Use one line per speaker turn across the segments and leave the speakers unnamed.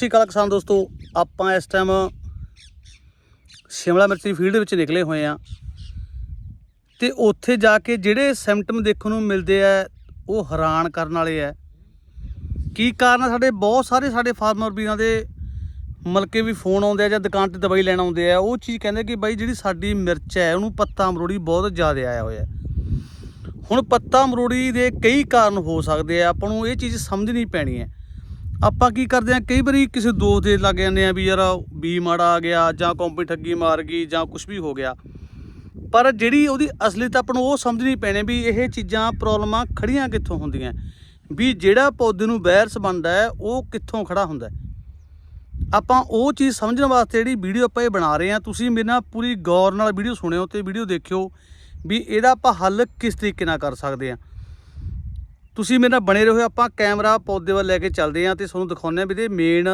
ਸਤਿ ਸ਼੍ਰੀ ਅਕਾਲ ਕਿਸਾਨ ਦੋਸਤੋ, ਆਪਾਂ ਇਸ ਟਾਈਮ ਸ਼ਿਮਲਾ ਮਿਰਚ ਦੀ ਫੀਲਡ ਵਿੱਚ ਨਿਕਲੇ ਹੋਏ ਆ ਤੇ ਉੱਥੇ ਜਾ ਕੇ ਜਿਹੜੇ ਸਿੰਪਟਮ ਦੇਖਣ ਨੂੰ ਮਿਲਦੇ ਆ, ਉਹ ਹੈਰਾਨ ਕਰਨ ਵਾਲੇ ਆ। ਕੀ ਕਾਰਨ ਸਾਡੇ ਬਹੁਤ ਸਾਰੇ ਸਾਡੇ ਫਾਰਮਰ ਵੀਰਾਂ ਦੇ ਮਲਕੇ ਵੀ ਫੋਨ ਆਉਂਦੇ ਆ ਜਾਂ ਦੁਕਾਨ ਤੇ ਦਵਾਈ ਲੈਣ ਆਉਂਦੇ ਆ। ਉਹ ਚੀਜ਼ ਕਹਿੰਦੇ ਕਿ ਬਾਈ ਜਿਹੜੀ ਸਾਡੀ ਮਿਰਚ ਹੈ, ਉਹਨੂੰ ਪੱਤਾ ਅਮਰੋੜੀ ਬਹੁਤ ਜ਼ਿਆਦਾ ਆਇਆ ਹੋਇਆ। ਹੁਣ ਪੱਤਾ ਅਮਰੋੜੀ ਦੇ ਕਈ ਕਾਰਨ ਹੋ ਸਕਦੇ ਆ। ਆਪਾਂ ਨੂੰ ਇਹ ਚੀਜ਼ ਸਮਝਣੀ ਪੈਣੀ ਹੈ। ਆਪਾਂ ਕੀ ਕਰਦੇ ਆ ਕਈ ਵਾਰੀ ਕਿਸੇ ਦੋਸਤ ਦੇ ਲੱਗ ਜਾਂਦੇ ਆ ਵੀ ਯਾਰ ਬੀ ਮਾੜਾ ਆ ਗਿਆ ਜਾਂ ਕੰਪਨੀ ਠੱਗੀ ਮਾਰ ਗਈ ਜਾਂ ਕੁਝ ਵੀ ਹੋ ਗਿਆ। ਪਰ ਜਿਹੜੀ ਉਹਦੀ ਅਸਲੀਅਤ ਆਪਾਂ ਨੂੰ ਉਹ ਸਮਝਣੀ ਪੈਣੀ ਵੀ ਇਹ ਚੀਜ਼ਾਂ, ਪ੍ਰੋਬਲਮਾਂ ਖੜੀਆਂ ਕਿੱਥੋਂ ਹੁੰਦੀਆਂ। ਵੀ ਜਿਹੜਾ ਪੌਦੇ ਨੂੰ ਵਾਇਰਸ ਬਣਦਾ ਹੈ, ਉਹ ਕਿੱਥੋਂ ਖੜਾ ਹੁੰਦਾ ਆਪਾਂ ਉਹ ਚੀਜ਼ ਸਮਝਣ ਵਾਸਤੇ ਜਿਹੜੀ ਵੀਡੀਓ ਆਪਾਂ ਇਹ ਬਣਾ ਰਹੇ ਹਾਂ, ਤੁਸੀਂ ਮੇਰੇ ਨਾਲ ਪੂਰੀ ਗੌਰ ਨਾਲ ਵੀਡੀਓ ਸੁਣਿਓ ਤੇ ਵੀਡੀਓ ਦੇਖਿਓ ਵੀ ਇਹਦਾ ਆਪਾਂ ਹੱਲ ਕਿਸ ਤਰੀਕੇ ਨਾਲ ਕਰ ਸਕਦੇ ਹਾਂ। ਤੁਸੀਂ ਮੇਰੇ ਨਾਲ ਬਣੇ ਰਹੋ, ਆਪਾਂ ਕੈਮਰਾ ਪੌਦੇ ਵੱਲ ਲੈ ਕੇ ਚੱਲਦੇ ਹਾਂ ਤੇ ਤੁਹਾਨੂੰ ਦਿਖਾਉਂਦੇ ਹਾਂ ਵੀ ਇਹਦੇ ਮੇਨ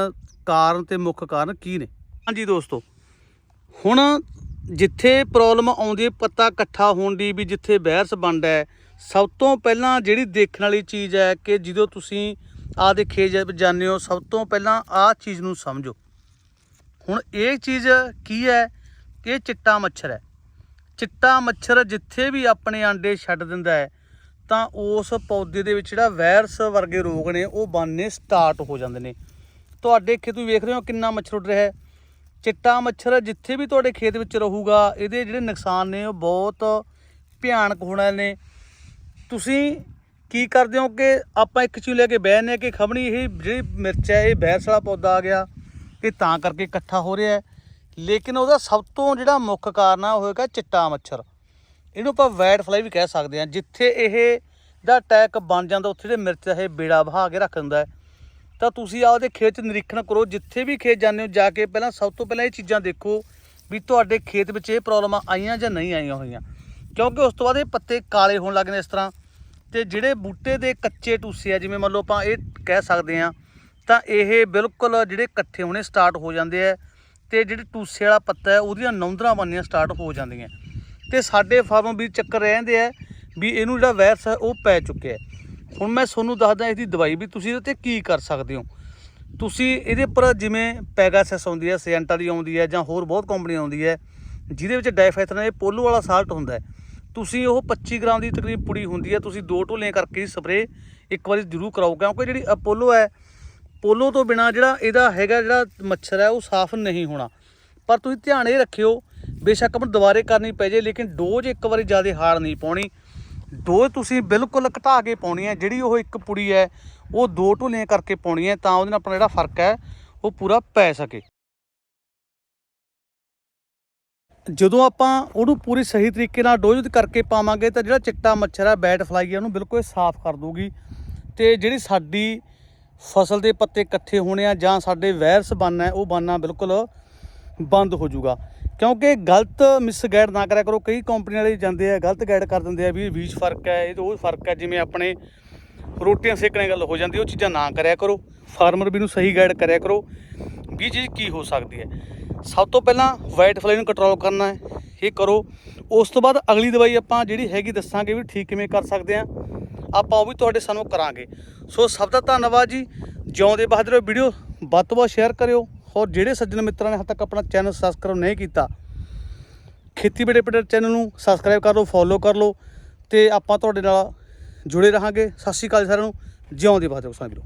ਕਾਰਨ ਤੇ ਮੁੱਖ ਕਾਰਨ ਕੀ ਨੇ। ਹਾਂਜੀ ਦੋਸਤੋ, ਹੁਣ ਜਿੱਥੇ ਪ੍ਰੋਬਲਮ ਆਉਂਦੀ ਹੈ, ਪੱਤਾ ਇਕੱਠਾ ਹੋਣ ਦੀ ਵੀ ਜਿੱਥੇ ਵਾਇਰਸ ਬਣਦਾ ਹੈ, ਸਭ ਤੋਂ ਪਹਿਲਾਂ ਜਿਹੜੀ ਦੇਖਣ ਵਾਲੀ ਚੀਜ਼ ਹੈ ਕਿ ਜਦੋਂ ਤੁਸੀਂ ਆਹ ਦੇ ਖੇਤ ਜਾਂਦੇ ਹੋ, ਸਭ ਤੋਂ ਪਹਿਲਾਂ ਆਹ ਚੀਜ਼ ਨੂੰ ਸਮਝੋ। ਹੁਣ ਇਹ ਚੀਜ਼ ਕੀ ਹੈ ਕਿ ਚਿੱਟਾ ਮੱਛਰ ਹੈ। ਚਿੱਟਾ ਮੱਛਰ ਜਿੱਥੇ ਵੀ ਆਪਣੇ ਆਂਡੇ ਛੱਡ ਦਿੰਦਾ ਹੈ ਤਾਂ ਉਸ ਪੌਦੇ ਦੇ ਵਿੱਚ ਜਿਹੜਾ ਵਾਇਰਸ ਵਰਗੇ ਰੋਗ ਨੇ, ਉਹ ਬਣਨੇ ਸਟਾਰਟ ਹੋ ਜਾਂਦੇ ਨੇ। ਤੁਹਾਡੇ ਖੇਤ ਤੁਸੀਂ ਵੇਖ ਰਹੇ ਹੋ ਕਿੰਨਾ ਮੱਛਰ ਉੱਡ ਰਿਹਾ ਹੈ। ਚਿੱਟਾ ਮੱਛਰ ਜਿੱਥੇ ਵੀ ਤੁਹਾਡੇ ਖੇਤ ਵਿੱਚ ਰਹੂਗਾ, ਇਹਦੇ ਜਿਹੜੇ ਨੁਕਸਾਨ ਨੇ, ਉਹ ਬਹੁਤ ਭਿਆਨਕ ਹੋਣੇ ਨੇ। ਤੁਸੀਂ ਕੀ ਕਰਦੇ ਹੋ ਕਿ ਆਪਾਂ ਇੱਕ ਚੀਜ਼ ਲੈ ਕੇ ਬਹਿਨੇ ਆ ਕਿ ਖਬਣੀ ਇਹ ਜਿਹੜੀ ਮਿਰਚ ਹੈ, ਇਹ ਬਹਿਰਸ ਵਾਲਾ ਪੌਦਾ ਆ ਗਿਆ, ਇਹ ਤਾਂ ਕਰਕੇ ਇਕੱਠਾ ਹੋ ਰਿਹਾ ਲੇਕਿਨ ਉਹਦਾ ਸਭ ਤੋਂ ਜਿਹੜਾ ਮੁੱਖ ਕਾਰਨ ਆ, ਉਹ ਹੋਏਗਾ ਚਿੱਟਾ ਮੱਛਰ। ਇਹਨੂੰ ਆਪਾਂ ਵਾਈਟ ਫਲਾਈ ਵੀ ਕਹਿ ਸਕਦੇ ਹਾਂ, ਜਿੱਥੇ ਇਹ ਦਾ ਅਟੈਕ ਬਣ ਜਾਂਦਾ, ਉੱਥੇ ਜਿਹੜੇ ਮਿਰਚ ਇਹ ਬੇੜਾ ਵਹਾ ਕੇ ਰੱਖ ਦਿੰਦਾ ਹੈ। ਤਾਂ ਤੁਸੀਂ ਆਪਦੇ ਖੇਤ 'ਚ ਨਿਰੀਖਣ ਕਰੋ, ਜਿੱਥੇ ਵੀ ਖੇਤ ਜਾਂਦੇ ਹੋ, ਜਾ ਕੇ ਪਹਿਲਾਂ ਸਭ ਤੋਂ ਪਹਿਲਾਂ ਇਹ ਚੀਜ਼ਾਂ ਦੇਖੋ ਵੀ ਤੁਹਾਡੇ ਖੇਤ ਵਿੱਚ ਇਹ ਪ੍ਰੋਬਲਮਾਂ ਆਈਆਂ ਜਾਂ ਨਹੀਂ ਆਈਆਂ ਹੋਈਆਂ। ਕਿਉਂਕਿ ਉਸ ਤੋਂ ਬਾਅਦ ਇਹ ਪੱਤੇ ਕਾਲੇ ਹੋਣ ਲੱਗਦੇ ਨੇ ਇਸ ਤਰ੍ਹਾਂ। ਤੇ ਜਿਹੜੇ ਬੂਟੇ ਦੇ ਕੱਚੇ ਟੂਸੇ ਆ, ਜਿਵੇਂ ਮੰਨ ਲਓ ਆਪਾਂ ਇਹ ਕਹਿ ਸਕਦੇ ਆ ਤਾਂ ਇਹ ਬਿਲਕੁਲ ਜਿਹੜੇ ਇਕੱਠੇ ਹੋਣੇ ਸਟਾਰਟ ਹੋ ਜਾਂਦੇ ਆ। ਤੇ ਜਿਹੜੇ ਟੂਸੇ ਵਾਲਾ ਪੱਤਾ ਹੈ, ਉਹਦੀਆਂ ਨੌਂਦਰਾਂ ਬਣਨੀਆਂ ਸਟਾਰਟ ਹੋ ਜਾਂਦੀਆਂ। ਤੇ ਸਾਡੇ ਫਾਰਮ ਵੀ ਚੱਕਰ ਰਹਿੰਦੇ ਆ ਵੀ ਇਹਨੂੰ ਜਿਹੜਾ ਵਾਇਰਸ ਹੈ ਉਹ ਪੈ ਚੁੱਕਿਆ ਹੁਣ ਮੈਂ ਤੁਹਾਨੂੰ ਦੱਸਦਾ ਇਹਦੀ ਦਵਾਈ ਵੀ ਤੁਸੀਂ ਇਹਦੇ ਤੇ ਕੀ ਕਰ ਸਕਦੇ ਹੋ। ਤੁਸੀਂ ਇਹਦੇ ਉੱਪਰ ਜਿਵੇਂ ਪੈਗਾਸਸ ਆਉਂਦੀ ਹੈ, ਸੈਂਟਾ ਦੀ ਆਉਂਦੀ ਹੈ ਜਾਂ ਹੋਰ ਬਹੁਤ ਕੰਪਨੀ ਆਉਂਦੀ ਹੈ, ਜਿਹਦੇ ਵਿੱਚ ਡਾਈਫੈਥਰਨ ਇਹ ਪੋਲੋ ਵਾਲਾ ਸਾਲਟ ਹੁੰਦਾ ਤੁਸੀਂ ਉਹ 25 ਗ੍ਰਾਮ ਦੀ ਤਕਰੀਬ ਪੁੜੀ ਹੁੰਦੀ ਹੈ, ਤੁਸੀਂ ਦੋ ਢੋਲੇ ਕਰਕੇ ਸਪਰੇ ਇੱਕ ਵਾਰੀ ਜ਼ਰੂਰ ਕਰਾਓ, ਕਿਉਂਕਿ ਜਿਹੜੀ ਅਪੋਲੋ ਹੈ, ਪੋਲੋ ਤੋਂ ਬਿਨਾ ਜਿਹੜਾ ਇਹਦਾ ਹੈਗਾ ਜਿਹੜਾ ਮੱਛਰ ਹੈ ਉਹ ਸਾਫ਼ ਨਹੀਂ ਹੋਣਾ। ਪਰ ਤੁਸੀਂ ਧਿਆਨ ਇਹ ਰੱਖਿਓ ਬੇਸ਼ੱਕ ਆਪਾਂ ਨੂੰ ਦੁਬਾਰੇ ਕਰਨੀ ਪੈ ਜੇ ਲੇਕਿਨ ਡੋਜ਼ ਇੱਕ ਵਾਰੀ ਜ਼ਿਆਦਾ ਹਾਰ ਨਹੀਂ ਪਾਉਣੀ। ਡੋਜ਼ ਤੁਸੀਂ ਬਿਲਕੁਲ ਘਟਾ ਕੇ ਪਾਉਣੀ ਹੈ ਜਿਹੜੀ ਉਹ ਇੱਕ ਪੁੜੀ ਹੈ ਉਹ ਦੋ ਢੋਲੀਆਂ ਕਰਕੇ ਪਾਉਣੀ ਹੈ ਤਾਂ ਉਹਦੇ ਨਾਲ ਆਪਣਾ ਜਿਹੜਾ ਫ਼ਰਕ ਹੈ ਉਹ ਪੂਰਾ ਪੈ ਸਕੇ। ਜਦੋਂ ਆਪਾਂ ਉਹਨੂੰ ਪੂਰੀ ਸਹੀ ਤਰੀਕੇ ਨਾਲ ਡੋਜ਼ ਕਰਕੇ ਪਾਵਾਂਗੇ ਤਾਂ ਜਿਹੜਾ ਚਿੱਟਾ ਮੱਛਰ ਹੈ ਬੈਟ ਫਲਾਈ ਹੈ ਉਹਨੂੰ ਬਿਲਕੁਲ ਸਾਫ਼ ਕਰ ਦੂਗੀ ਤੇ ਜਿਹੜੀ ਸਾਡੀ ਫਸਲ ਦੇ ਪੱਤੇ ਇਕੱਠੇ ਹੋਣੇ ਆ ਜਾਂ ਸਾਡੇ ਵਾਇਰਸ ਬਣਨਾ ਹੈ, ਉਹ ਬਣਨਾ ਬਿਲਕੁਲ ਬੰਦ ਹੋ ਜਾਊਗਾ। ਕਿਉਂਕਿ ਗਲਤ ਮਿਸਗਾਈਡ ਨਾ ਕਰਿਆ ਕਰੋ। ਕਈ ਕੰਪਨੀ ਵਾਲੇ ਜਾਂਦੇ ਆ, ਗਲਤ ਗਾਈਡ ਕਰ ਦਿੰਦੇ ਆ ਵੀ ਇਹ ਬੀਜ ਫ਼ਰਕ ਹੈ, ਇਹ ਤੋਂ ਉਹ ਫ਼ਰਕ ਹੈ। ਜਿਵੇਂ ਆਪਣੇ ਰੋਟੀਆਂ ਸੇਕਣੇ ਗੱਲ ਹੋ ਜਾਂਦੀ, ਉਹ ਚੀਜ਼ਾਂ ਨਾ ਕਰਿਆ ਕਰੋ। ਫਾਰਮਰ ਵੀ ਨੂੰ ਸਹੀ ਗਾਈਡ ਕਰਿਆ ਕਰੋ। ਵੀ ਚੀਜ਼ ਕੀ ਹੋ ਸਕਦੀ ਹੈ? ਸਭ ਤੋਂ ਪਹਿਲਾਂ ਵਾਈਟ ਫਲਾਈ ਨੂੰ ਕੰਟਰੋਲ ਕਰਨਾ ਹੈ। ਇਹ ਕਰੋ। ਉਸ ਤੋਂ ਬਾਅਦ ਅਗਲੀ ਦਵਾਈ ਆਪਾਂ ਜਿਹੜੀ ਹੈਗੀ ਦੱਸਾਂਗੇ ਵੀ ਠੀਕ ਕਿਵੇਂ ਕਰ ਸਕਦੇ ਆ ਆਪਾਂ ਉਹ ਵੀ ਤੁਹਾਡੇ ਸਾਨੂੰ ਕਰਾਂਗੇ। ਸੋ ਸਭ ਦਾ ਧੰਨਵਾਦ ਜੀ। ਜਿਉਂਦੇ ਬਹਾਦਰ ਵੀਡੀਓ ਵੱਧ ਤੋਂ ਵੱਧ ਸ਼ੇਅਰ ਕਰਿਓ। ਔਰ ਜਿਹੜੇ ਸੱਜਣ ਮਿੱਤਰਾਂ ਨੇ ਹਜੇ ਤੱਕ ਆਪਣਾ ਚੈਨਲ ਸਬਸਕ੍ਰਾਈਬ ਨਹੀਂ ਕੀਤਾ, ਖੇਤੀਬਾੜੀ ਅਪਡੇਟ ਚੈਨਲ ਨੂੰ ਸਬਸਕ੍ਰਾਈਬ ਕਰ ਲਓ ਫੋਲੋ ਕਰ ਲਓ ਤੇ ਆਪਾਂ ਤੁਹਾਡੇ ਨਾਲ ਜੁੜੇ ਰਹਾਂਗੇ। ਸਤਿ ਸ਼੍ਰੀ ਅਕਾਲ ਜੀ ਸਾਰਿਆਂ ਨੂੰ। ਜਿਉਂਦੇ ਬਹਾਦਰ ਕਿਸਾਨ ਵੀਰੋ